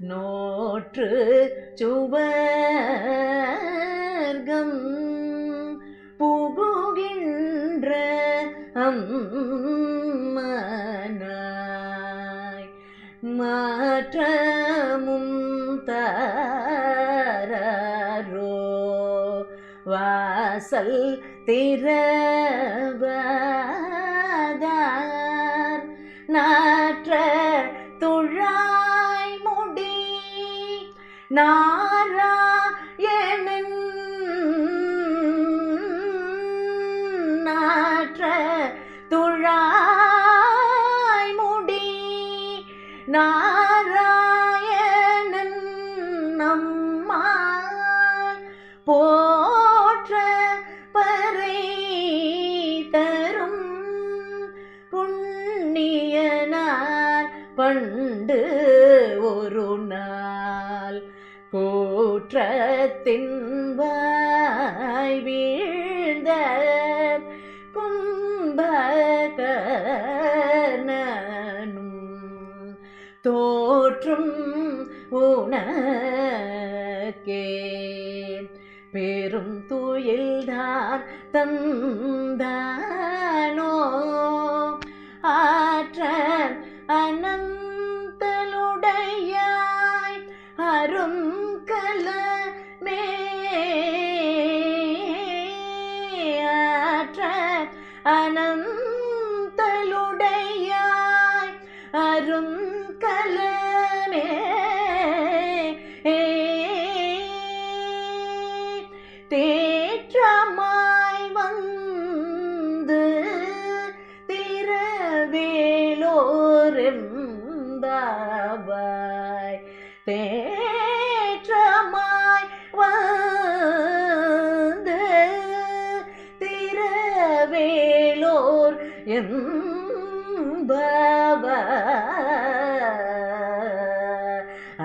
நோற்று சுவர்கம் புகுகின்ற அம்மனாய் மாற்றமும் வாசல் திறவதார். நாற்ற துழாய் முடி நாராயணன் நாற்ற துழாய் முடி நாராயணன் நம்மால் போ பண்டு ஒரு நாள் கூற்றத்தின் வாய் வீழ்ந்த கும்பகனும் தோற்றும் உனக்கே. பெரும் தூயில்தான் தந்தானோ? அரும் கலமே. தேற்றமாய் வந்து திரவேலோரெம்பாவாய் தேற்றமாய் வந்து திரவேலோர் எம்பாவாய்